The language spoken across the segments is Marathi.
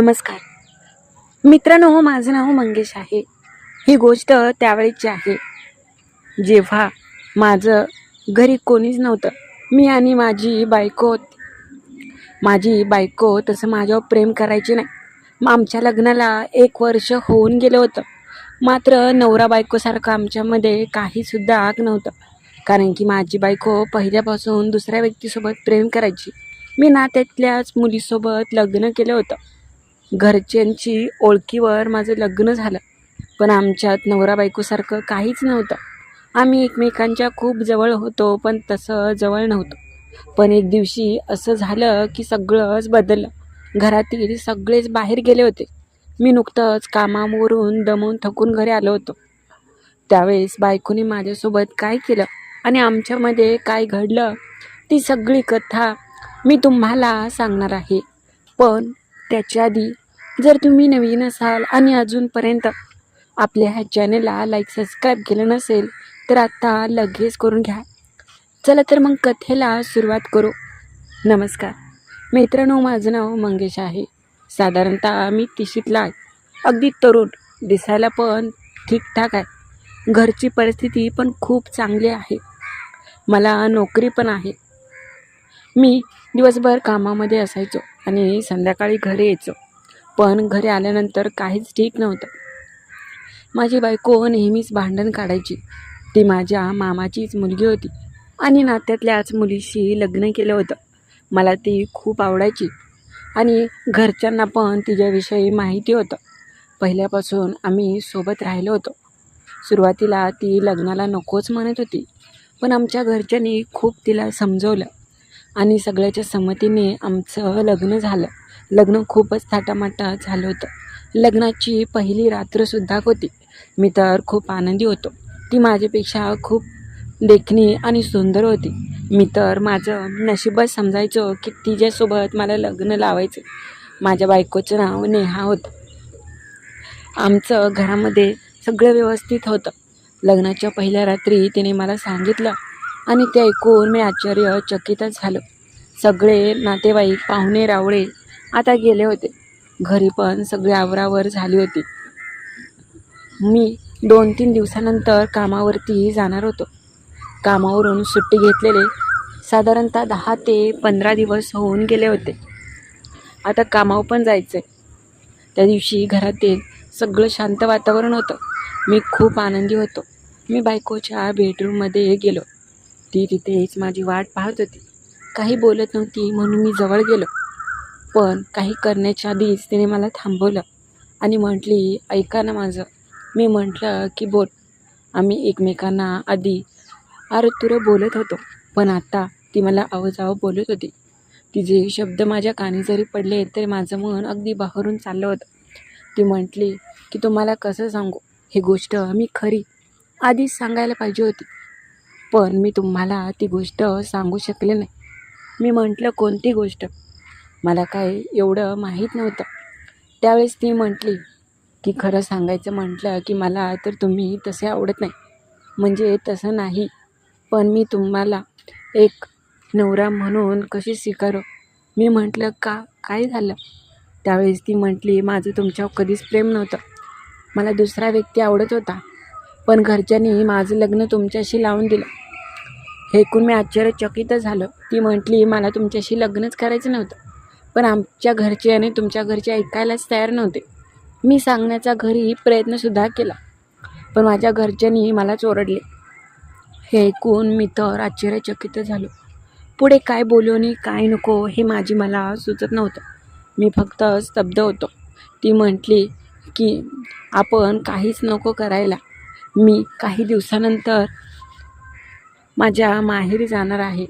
नमस्कार. मित्रांनो हो, माझं नाव मंगेश आहे. ही गोष्ट त्यावेळीची आहे. जेव्हा माझं घरी कोणीच नव्हतं मी आणि माझी बायको माझी बायको तसं माझ्यावर प्रेम करायची नाही. मग आमच्या लग्नाला एक वर्ष होऊन गेलं होतं. मात्र नवरा बायकोसारखं आमच्यामध्ये काहीसुद्धा आग नव्हतं. कारण की माझी बायको पहिल्यापासून दुसऱ्या व्यक्तीसोबत प्रेम करायची. मी नात्यातल्याच मुलीसोबत लग्न केलं होतं. घरच्यांची ओळखीवर माझं लग्न झालं. पण आमच्यात नवरा बायकोसारखं काहीच नव्हतं. आम्ही एकमेकांच्या खूप जवळ होतो पण तसं जवळ नव्हतं. पण एक दिवशी असं झालं की सगळंच बदललं. घरातील सगळेच बाहेर गेले होते. मी नुकतंच कामावरून दमून थकून घरी आलो होतो. त्यावेळेस बायकोने माझ्यासोबत काय केलं आणि आमच्यामध्ये काय घडलं ती सगळी कथा मी तुम्हाला सांगणार आहे. पण त्याच्या आधी जर तुम्ही नवीन असाल आणि अजूनपर्यंत आपल्या ह्या चॅनलला लाईक सबस्क्राईब केलं नसेल तर आत्ता लगेच करून घ्या. चला तर मग कथेला सुरुवात करू. नमस्कार. मित्रांनो माझं नाव मंगेश आहे. साधारणतः मी तिशीतला आहे. अगदी तरुण दिसायला पण ठीकठाक आहे. घरची परिस्थिती पण खूप चांगली आहे. मला नोकरी पण आहे. मी दिवसभर कामामध्ये असायचो आणि संध्याकाळी घरी यायचो. पण घरी आल्यानंतर काहीच ठीक नव्हतं. माझी बायको नेहमीच भांडण काढायची. ती माझ्या मामाचीच मुलगी होती आणि नात्यातल्याच मुलीशी लग्न केलं होतं. मला ती खूप आवडायची आणि घरच्यांना पण तिच्याविषयी माहिती होतं. पहिल्यापासून आम्ही सोबत राहिलो होतो. सुरुवातीला ती लग्नाला नकोच म्हणत होती पण आमच्या घरच्यांनी खूप तिला समजवलं. आणि सगळ्याच्या संमतीने आमचं लग्न झालं. लग्न खूपच थाटामाटा झालं होतं. लग्नाची पहिली रात्रसुद्धा होती. मी तर खूप आनंदी होतो. ती माझ्यापेक्षा खूप देखणी आणि सुंदर होती. मी तर माझं नशीबच समजायचं की तिच्यासोबत मला लग्न लावायचं. माझ्या बायकोचं नाव नेहा होतं. आमचं घरामध्ये सगळं व्यवस्थित होतं. लग्नाच्या पहिल्या रात्री तिने मला सांगितलं आणि ते ऐकून मी आश्चर्यचकितच झालो. सगळे नातेवाईक पाहुणे रावळे आता गेले होते. घरी पण सगळी आवरावर झाली होती. मी दोन तीन दिवसानंतर कामावरती जाणार होतो. कामावरून सुट्टी घेतलेले साधारणतः दहा ते पंधरा दिवस होऊन गेले होते. आता कामावर पण जायचं आहे त्या दिवशी घरातील सगळं शांत वातावरण होतं. मी खूप आनंदी होतो. मी बायकोच्या बेडरूममध्ये गेलो. ती तिथेच माझी वाट पाहत होती. काही बोलत नव्हती म्हणून मी जवळ गेलो. पण काही करण्याच्या आधीच तिने मला थांबवलं आणि म्हटली ऐका ना माझं. मी म्हटलं की बोल. आम्ही एकमेकांना आधी अरे तुरं बोलत होतो पण आता ती मला आवाजावं बोलत होती. तिचे शब्द माझ्या कानी जरी पडले तरी माझं मन अगदी बाहेरून चाललं होतं. ती म्हटली की तुम्हाला कसं सांगू? ही गोष्ट मी खरी आधीच सांगायला पाहिजे होती. पण मी तुम्हाला ती गोष्ट सांगू शकले नाही. मी म्हटलं कोणती गोष्ट? मला काय एवढं माहीत नव्हतं. त्यावेळेस ती म्हटली की खरं सांगायचं म्हटलं की मला तर तुम्ही तसे आवडत नाही. म्हणजे तसं नाही. पण मी तुम्हाला एक नवरा म्हणून कशी स्वीकारू? मी म्हटलं का? काय झालं? त्यावेळेस ती म्हटली माझं तुमच्यावर कधीच प्रेम नव्हतं. मला दुसरा व्यक्ती आवडत होता. पण घरच्यांनी माझं लग्न तुमच्याशी लावून दिलं. हे ऐकून मी आश्चर्यचकित झालं. ती म्हटली मला तुमच्याशी लग्नच करायचं नव्हतं. पण आमच्या घरचे आणि तुमच्या घरचे ऐकायलाच तयार नव्हते. मी सांगण्याचा घरी प्रयत्नसुद्धा केला. पण माझ्या घरच्यांनी मलाच ओरडले हे ऐकून मी तर आश्चर्यचकित झालो. पुढे काय बोलू आणि काय नको हे माझी मला सुचत नव्हतं. मी फक्त स्तब्ध होतो. ती म्हटली की आपण काहीच नको करायला. मी काही दिवसानंतर माझ्या माहेरी जाणार आहे.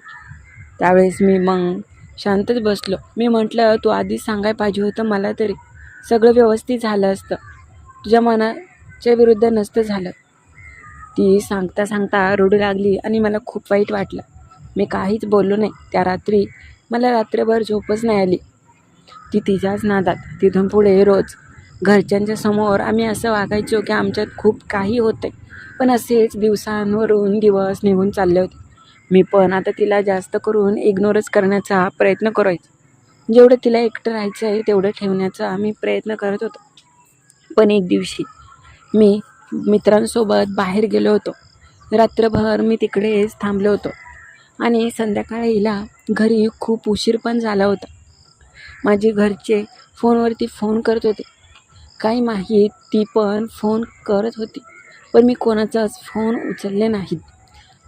त्यावेळेस मी मग शांतच बसलो. मी म्हटलं तू आधीच सांगाय पाहिजे होतं मला तरी. सगळं व्यवस्थित झालं असतं. तुझ्या मनाच्या विरुद्ध नसतं झालं. ती सांगता सांगता रडू लागली आणि मला खूप वाईट वाटलं. मी काहीच बोललो नाही. त्या रात्री मला रात्रभर झोपच नाही आली. ती तिच्याच नादात तिथून पुढे रोज घरच्यांच्या समोर आम्ही असं वागायचो की आमच्यात खूप काही होते पण असेच दिवसांवरून दिवस निघून चालले होते. मी पण आता तिला जास्त करून इग्नोरच करण्याचा प्रयत्न करायचो. जेवढं तिला एकटं राहायचं आहे तेवढं ठेवण्याचा आम्ही प्रयत्न करत होतो. पण एक दिवशी मी मित्रांसोबत बाहेर गेलो होतो. रात्रभर मी तिकडेच थांबलो होतो. आणि संध्याकाळीला घरी खूप उशीर पण झाला होता. माझे घरचे फोनवरती फोन करत होते. काही माहीत ती पण फोन करत होती. पण मी कोणाचाच फोन उचलले नाहीत.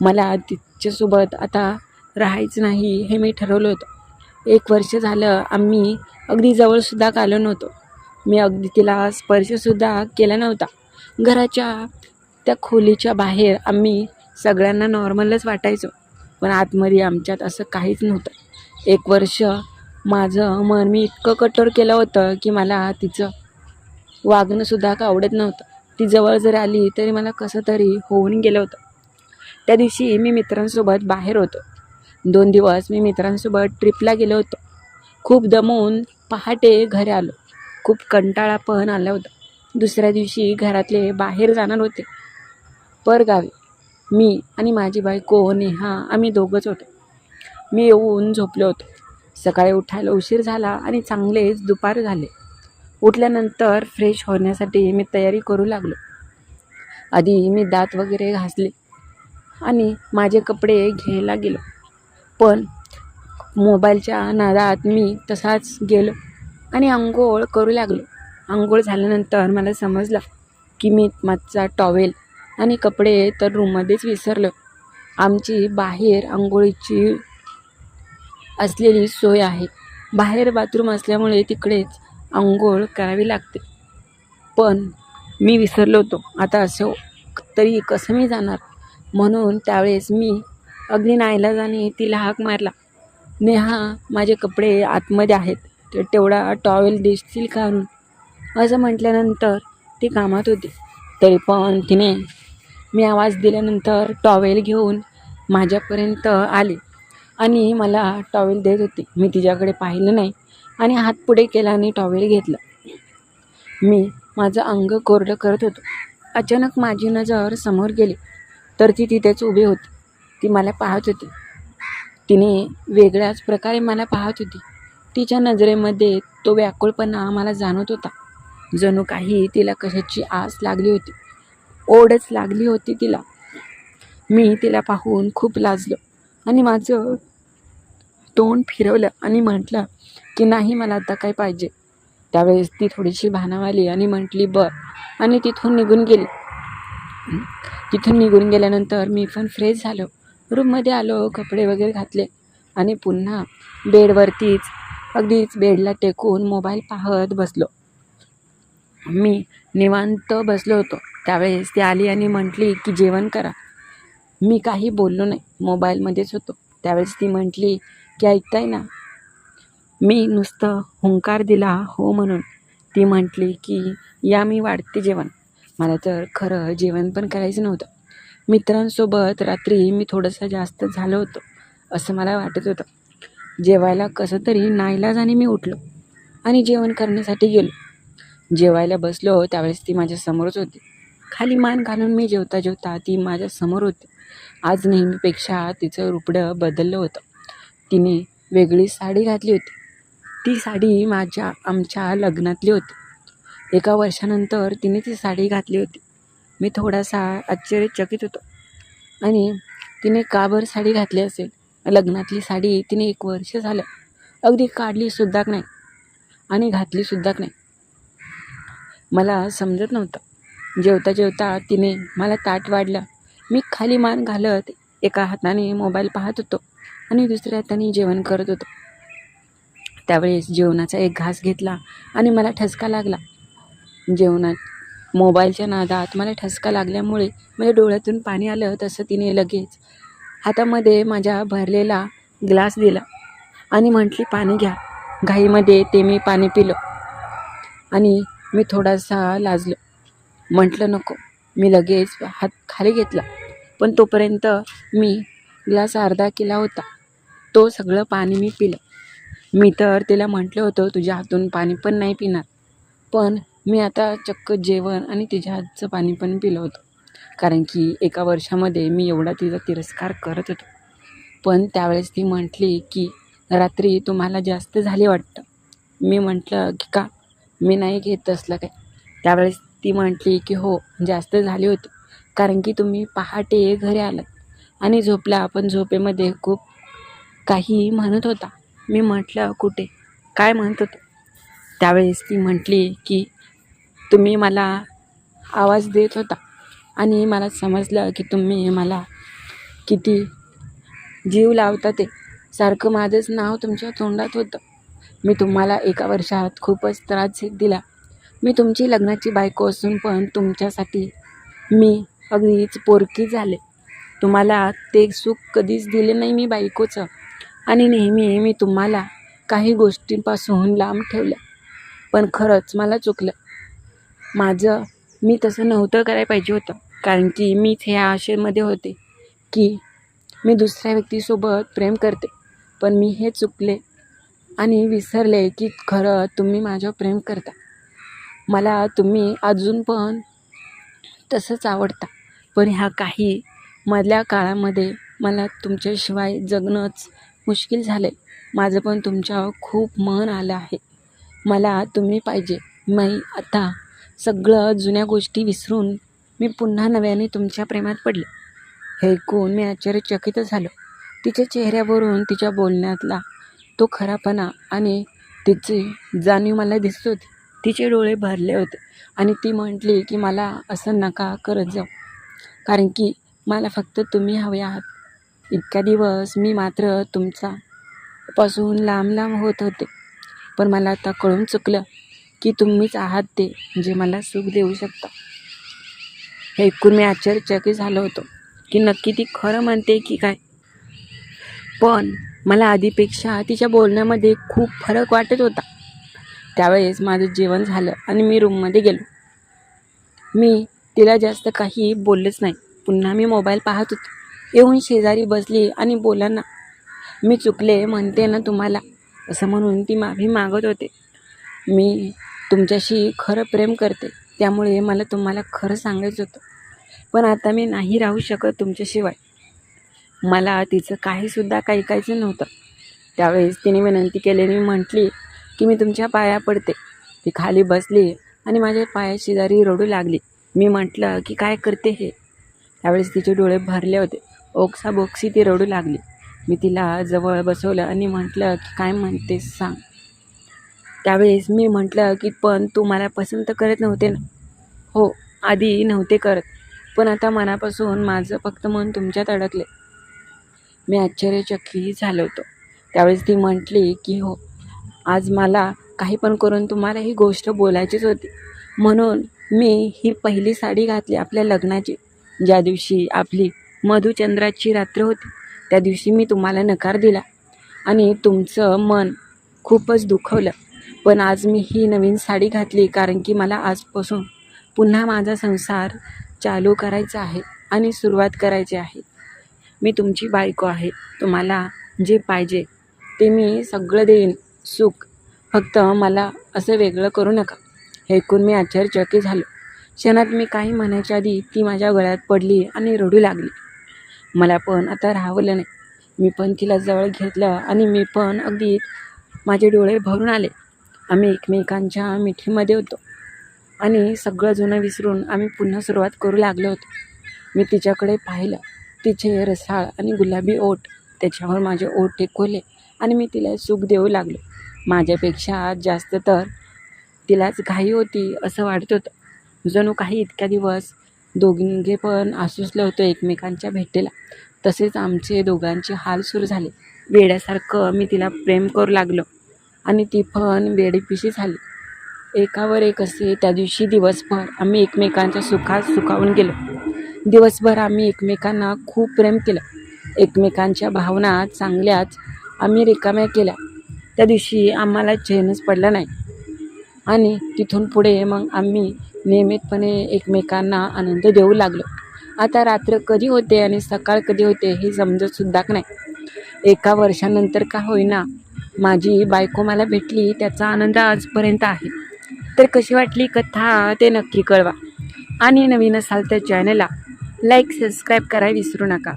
मला तिच्यासोबत आता राहायचं नाही हे मी ठरवलं होतं. एक वर्ष झालं आम्ही अगदी जवळसुद्धा आलो नव्हतो. मी अगदी तिला स्पर्शसुद्धा केला नव्हता. घराच्या त्या खोलीच्या बाहेर आम्ही सगळ्यांना नॉर्मलच वाटायचो. पण आतमध्ये आमच्यात असं काहीच नव्हतं. एक वर्ष माझं मन मी इतकं कठोर केलं होतं की मला तिचं वागणंसुद्धा का आवडत नव्हतं. ती जवळ जर आली तरी मला कसं तरी होऊन गेलं होतं. त्या दिवशी मी मित्रांसोबत बाहेर होतो. दोन दिवस मी मित्रांसोबत ट्रिपला गेलो होतो. खूप दमवून पहाटे घरी आलो. खूप कंटाळा पण आला होता. दुसऱ्या दिवशी घरातले बाहेर जाणार होते. परगावी मी आणि माझी बायको नेहा आम्ही दोघंच होतो. मी येऊन झोपलो होतो. सकाळी उठायला उशीर झाला आणि चांगलेच दुपार झाले. उठल्यानंतर फ्रेश होण्यासाठी मी तयारी करू लागलो. आधी मी दात वगैरे घासले आणि माझे कपडे घ्यायला गेलो. पण मोबाईलच्या नादात मी तसाच गेलो आणि आंघोळ करू लागलो. आंघोळ झाल्यानंतर मला समजलं की मी माझा टॉवेल आणि कपडे तर रूममध्येच विसरलो. आमची बाहेर आंघोळीची असलेली सोय आहे. बाहेर बाथरूम असल्यामुळे तिकडेच आंघोळ करावी लागते. पण मी विसरलो होतो. आता असं तरी कसं मी जाणार? म्हणून त्यावेळेस मी अगदी नाईलाजाने तिला हाक मारला. नेहा माझे कपडे आतमध्ये आहेत. तर तेवढा टॉवेल देशील काढून असं म्हटल्यानंतर ती कामात होती. तरी पण तिने मी आवाज दिल्यानंतर टॉवेल घेऊन माझ्यापर्यंत आली आणि मला टॉवेल देत होती. मी तिच्याकडे पाहिलं नाही. आणि हात पुढे केला आणि टॉवेल घेतलं. मी माझं अंग कोरडं करत होतो. अचानक माझी नजर समोर गेली. तर ती तिथेच उभी होती. ती मला पाहत होती. तिने वेगळ्याच प्रकारे मला पाहत होती. तिच्या नजरेमध्ये तो व्याकुळपणा मला जाणवत होता. जणू काही तिला कशाची आस लागली होती. ओढच लागली होती तिला. मी तिला पाहून खूप लाजलो आणि माझं तोंड फिरवलं आणि म्हटलं की नाही मला आता काय पाहिजे? त्यावेळेस ती थोडीशी भानावाली आणि म्हटली बर. आणि तिथून निघून गेली. तिथून निघून गेल्यानंतर मी पण फ्रेश झालो. रूममध्ये आलो कपडे वगैरे घातले आणि पुन्हा बेडवरतीच अगदीच बेडला टेकून मोबाईल पाहत बसलो. मी निवांत बसलो होतो. त्यावेळेस ती आली आणि म्हटली की जेवण करा. मी काही बोललो नाही. मोबाईलमध्येच होतो. त्यावेळेस ती म्हटली की ऐकताय ना मी नुसतं हुंकार दिला हो म्हणून. ती म्हटली की या मी वाढते जेवण. मला तर खरं जेवण पण करायचं नव्हतं. मित्रांसोबत रात्री मी थोडंसं जास्त झालं होतं असं मला वाटत होतं. जेवायला कसं तरी नाईलाजाने मी उठलो आणि जेवण करण्यासाठी गेलो. जेवायला बसलो त्यावेळेस ती माझ्यासमोरच होती. खाली मान घालून मी जेवता जेवता ती माझ्यासमोर होती. आज नेहमीपेक्षा तिचं रुपडं बदललं होतं. तिने वेगळी साडी घातली होती. ती साडी माझ्या आमच्या लग्नातली होती. एका वर्षानंतर तिने ती साडी घातली होती. मी थोडासा आश्चर्यचकित होतो. आणि तिने का बरं साडी घातली असेल? लग्नातली साडी तिने एक वर्ष झालं अगदी काढलीसुद्धा नाही आणि घातलीसुद्धा नाही. मला समजत नव्हतं. जेवता जेवता तिने मला ताट वाढलं. मी खाली मान घालत एका हाताने मोबाईल पाहत होतो आणि दुसऱ्या हाताने जेवण करत होतो. त्यावेळेस जेवणाचा एक घास घेतला आणि मला ठसका लागला. जेवणात मोबाईलच्या नादात मला ठसका लागल्यामुळे माझ्या डोळ्यातून पाणी आलं तसं तिने लगेच हातामध्ये माझ्या भरलेला ग्लास दिला आणि म्हटली पाणी घ्या. घाईमध्ये ते मी पाणी पिलं आणि मी थोडासा लाजलो. म्हटलं नको. मी लगेच हात खाली घेतला. पण तोपर्यंत मी ग्लास अर्धा केला होता. तो सगळं पाणी मी पिलं. मी तर तिला म्हटलं होतं तुझ्या हातून पाणी पण नाही पिणार. पण मी आता चक्क जेवण आणि तिच्या हातचं पाणी पण पिलं होतं. कारण की एका वर्षामध्ये मी एवढा तिचा तिरस्कार करत होतो. पण त्यावेळेस ती म्हटली की रात्री तुम्हाला जास्त झाली वाटतं. मी म्हटलं की का? मी नाही घेत असलं काय? त्यावेळेस ती म्हटली की हो जास्त झाली होती. कारण की तुम्ही पहाटे घरी आलात आणि झोपला. आपण झोपेमध्ये खूप काही म्हणत होता. मी म्हटलं कुठे? काय म्हणत होतं त्यावेळेस ती म्हटली की तुम्ही मला आवाज देत होता आणि मला समजलं की तुम्ही मला किती जीव लावता ते. सारखं माझंच नाव तुमच्या तोंडात होतं. मी तुम्हाला एका वर्षात खूपच त्रास दिला. मी तुमची लग्नाची बायको असून पण तुमच्यासाठी मी अगदीच पोरकी झाले. तुम्हाला ते सुख कधीच दिले नाही मी बायकोचं. आणि नेहमी मी तुम्हाला काही गोष्टींपासून लांब ठेवलं. पण खरंच मला चुकलं. माझं मी तसं नव्हतं करायला पाहिजे होतं. कारण की मीच ह्या आशेमध्ये होते की मी दुसऱ्या व्यक्तीसोबत प्रेम करते. पण मी हे चुकले आणि विसरले की खरं तुम्ही माझ्यावर प्रेम करता. मला तुम्ही अजून पण तसंच आवडता. पण ह्या काही मधल्या काळामध्ये मला तुमच्याशिवाय जगणंच मुश्किल झालं. आहे माझं पण तुमच्यावर खूप मन आलं आहे. मला तुम्ही पाहिजे. मी आता सगळं जुन्या गोष्टी विसरून मी पुन्हा नव्याने तुमच्या प्रेमात पडले. हे ऐकून मी आश्चर्यचकित झालो. तिच्या चेहऱ्यावरून तिच्या बोलण्यातला तो खरापणा आणि तिची जाणीव मला दिसत होती. तिचे डोळे भरले होते आणि ती म्हटली की मला असं नका करत जाऊ. कारण की मला फक्त तुम्ही हवे आहात. इतका दिवस मी मात्र तुमचा पासून लांब लांब होत होते. पण मला आता कळून चुकलं की तुम्हीच आहात ते जे मला सुख देऊ शकता. हे ऐकून मी आश्चर्यचकित झालो होतो की नक्की ती खरं म्हणते की काय. पण मला आधीपेक्षा तिच्या बोलण्यामध्ये खूप फरक वाटत होता. त्यावेळेस माझं जेवण झालं आणि मी रूममध्ये गेलो. मी तिला जास्त काही बोललेच नाही. पुन्हा मी मोबाईल पाहत होतो. येऊन शेजारी बसली आणि बोला ना मी चुकले म्हणते ना तुम्हाला असं म्हणून ती माफी मागत होते. मी तुमच्याशी खरं प्रेम करते त्यामुळे मला तुम्हाला खरं सांगायचं होतं. पण आता मी नाही राहू शकत तुमच्याशिवाय. मला तिचं काहीसुद्धा काही ऐकायचं नव्हतं. त्यावेळेस तिने विनंती केल्याने म्हटली की मी तुमच्या पाया पडते. ती खाली बसली आणि माझ्या पायाशेजारी रडू लागली. मी म्हटलं की काय करते हे? त्यावेळेस तिचे डोळे भरले होते. ओक्साबोक्सी ती रडू लागली. मी तिला जवळ बसवलं आणि म्हटलं की काय म्हणतेस सांग. त्यावेळेस मी म्हटलं की पण तू मला पसंत करत नव्हते ना. हो आधी नव्हते करत पण आता मनापासून माझं फक्त मन तुमच्यात अडकले. मी आश्चर्यचकित झालो होतो. त्यावेळेस ती म्हटली की हो आज मला काही पण करून तुम्हाला ही गोष्ट बोलायचीच होती. म्हणून मी ही पहिली साडी घातली आपल्या लग्नाची ज्या दिवशी आपली मधुचंद्राची रात्र होती. त्या दिवशी मी तुम्हाला नकार दिला आणि तुमचं मन खूपच दुखवलं. पण आज मी ही नवीन साडी घातली कारण की मला आजपासून पुन्हा माझा संसार चालू करायचा आहे आणि सुरुवात करायची आहे. मी तुमची बायको आहे. तुम्हाला जे पाहिजे ते मी सगळं देईन. सुख. फक्त मला असं वेगळं करू नका. हे ऐकून मी आश्चर्यचकित झालो. क्षणात मी काही म्हणायच्या आधी ती माझ्या गळ्यात पडली आणि रडू लागली. मला पण आता राहवलं नाही. मी पण तिला जवळ घेतलं आणि मी पण अगदी माझे डोळे भरून आले. आम्ही एकमेकांच्या मिठीमध्ये होतो. आणि सगळं जुनं विसरून आम्ही पुन्हा सुरुवात करू लागलो होतो. मी तिच्याकडे पाहिलं. तिचे रसाळ आणि गुलाबी ओठ त्याच्यावर माझे ओठ टेकवले आणि मी तिला सुख देऊ लागलो. माझ्यापेक्षा जास्त तर तिलाच घाई होती असं वाटत होतं. जणू काही इतक्या दिवस दोघींगे पण आसुसलं होतं एकमेकांच्या भेटेला. तसेच आमचे दोघांचे हाल सुरू झाले. वेड्यासारखं मी तिला प्रेम करू लागलो आणि ती पण वेडीपिशी झाली. एकावर एक असे त्या दिवशी दिवसभर आम्ही एकमेकांच्या सुखात सुखावून गेलो. दिवसभर आम्ही एकमेकांना खूप प्रेम केलं. एकमेकांच्या भावना चांगल्याच आम्ही रिकाम्या केल्या. त्या दिवशी आम्हाला चैनच पडला नाही. आणि तिथून पुढे मग आम्ही नियमितपणे एकमेकांना आनंद देऊ लागलो. आता रात्र कधी होते आणि सकाळ कधी होते हे समजतसुद्धा नाही. एका वर्षानंतर का होईना माझी बायको मला भेटली त्याचा आनंद आजपर्यंत आहे. तर कशी वाटली कथा ते नक्की कळवा. आणि नवीन असाल तर चॅनलला लाईक सबस्क्राईब करायला विसरू नका.